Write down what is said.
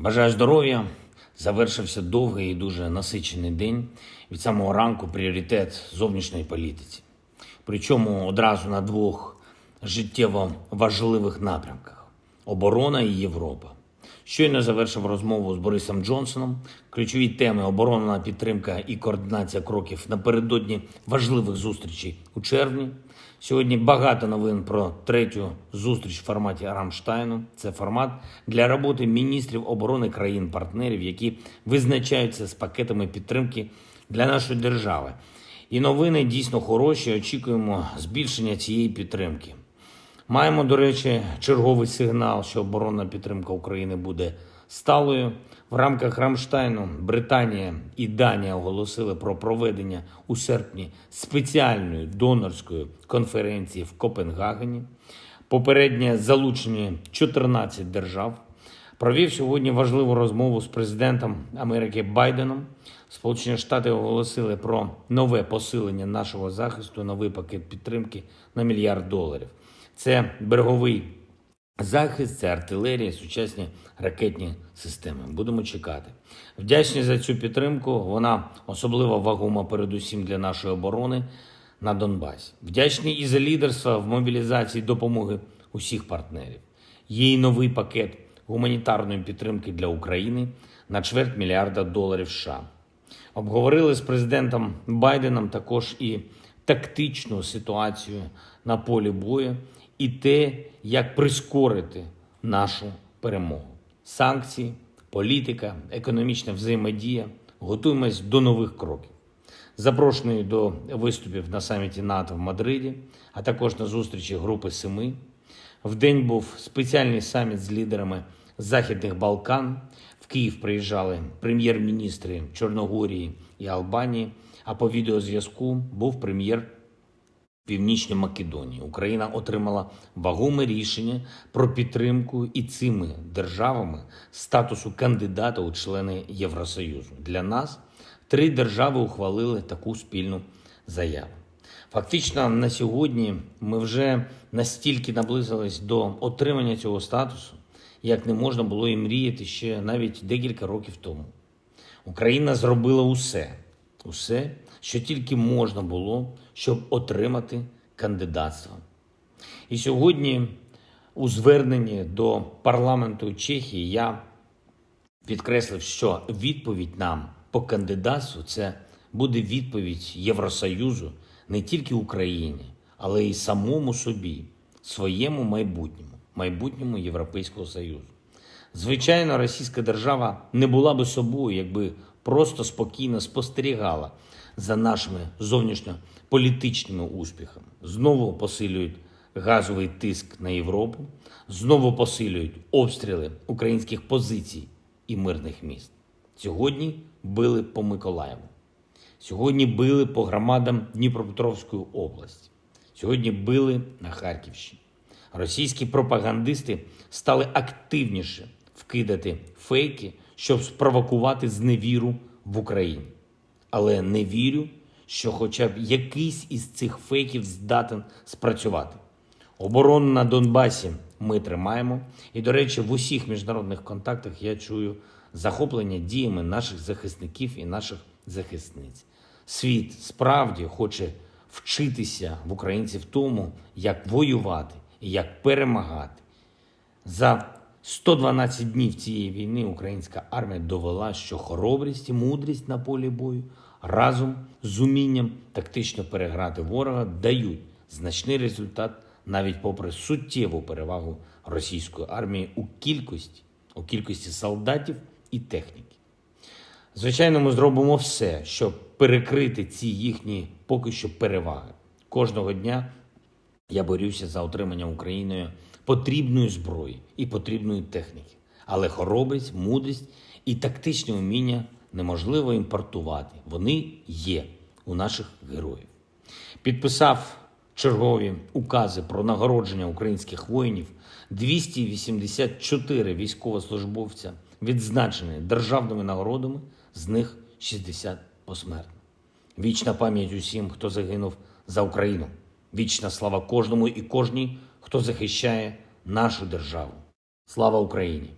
Бажаю здоров'я. Завершився довгий і дуже насичений день. Від самого ранку пріоритет зовнішньої політиці. Причому одразу на двох життєво важливих напрямках: оборона і Європа. Щойно завершив розмову з Борисом Джонсоном. Ключові теми оборонна підтримка і координація кроків напередодні важливих зустрічей у червні. Сьогодні багато новин про третю зустріч в форматі Рамштайну. Це формат для роботи міністрів оборони країн-партнерів, які визначаються з пакетами підтримки для нашої держави. І новини дійсно хороші. Очікуємо збільшення цієї підтримки. Маємо, до речі, черговий сигнал, що оборонна підтримка України буде сталою. В рамках Рамштайну Британія і Данія оголосили про проведення у серпні спеціальної донорської конференції в Копенгагені. Попереднє залучені 14 держав. Провів сьогодні важливу розмову з президентом Америки Байденом. Сполучені Штати оголосили про нове посилення нашого захисту, новий пакет підтримки на мільярд доларів. Це береговий захист, це артилерія, сучасні ракетні системи. Будемо чекати. Вдячні за цю підтримку. Вона особливо вагома, передусім для нашої оборони на Донбасі. Вдячні і за лідерство в мобілізації допомоги усіх партнерів. Й новий пакет гуманітарної підтримки для України на чверть мільярда доларів США. Обговорили з президентом Байденом також і тактичну ситуацію на полі бою, і те, як прискорити нашу перемогу. Санкції, політика, економічна взаємодія. Готуємось до нових кроків. Запрошений до виступів на саміті НАТО в Мадриді, а також на зустрічі Групи Семи. В день був спеціальний саміт з лідерами Західних Балкан. В Київ приїжджали прем'єр-міністри Чорногорії і Албанії. А по відеозв'язку був прем'єр Північної Македонії. Україна отримала вагоме рішення про підтримку і цими державами статусу кандидата у члени Євросоюзу. Для нас три держави ухвалили таку спільну заяву. Фактично, на сьогодні ми вже настільки наблизились до отримання цього статусу, як не можна було і мріяти ще навіть декілька років тому. Україна зробила усе, усе, що тільки можна було, щоб отримати кандидатство. І сьогодні, у зверненні до парламенту Чехії, я підкреслив, що відповідь нам по кандидатству це буде відповідь Євросоюзу не тільки Україні, але й самому собі, своєму майбутньому, майбутньому Європейського Союзу. Звичайно, російська держава не була би собою, якби просто спокійно спостерігала за нашими зовнішньополітичними успіхами. Знову посилюють газовий тиск на Європу, знову посилюють обстріли українських позицій і мирних міст. Сьогодні били по Миколаєву. Сьогодні били по громадам Дніпропетровської області. Сьогодні били на Харківщині. Російські пропагандисти стали активніше вкидати фейки, щоб спровокувати зневіру в Україні. Але не вірю, що хоча б якийсь із цих фейків здатен спрацювати. Оборону на Донбасі ми тримаємо. І, до речі, в усіх міжнародних контактах я чую захоплення діями наших захисників і наших захисниць. Світ справді хоче вчитися в українців тому, як воювати і як перемагати. За 112 днів цієї війни українська армія довела, що хоробрість і мудрість на полі бою разом з умінням тактично переграти ворога дають значний результат навіть попри суттєву перевагу російської армії у кількості, у кількості солдатів і техніки. Звичайно, ми зробимо все, щоб перекрити ці їхні поки що переваги. Кожного дня я борюся за отримання Україною потрібної зброї і потрібної техніки. Але хоробрість, мудрість і тактичне вміння неможливо імпортувати. Вони є у наших героїв. Підписав чергові укази про нагородження українських воїнів. 284 військовослужбовця відзначені державними нагородами, з них 60 посмертно. Вічна пам'ять усім, хто загинув за Україну. Вічна слава кожному і кожній, хто захищає нашу державу. Слава Україні!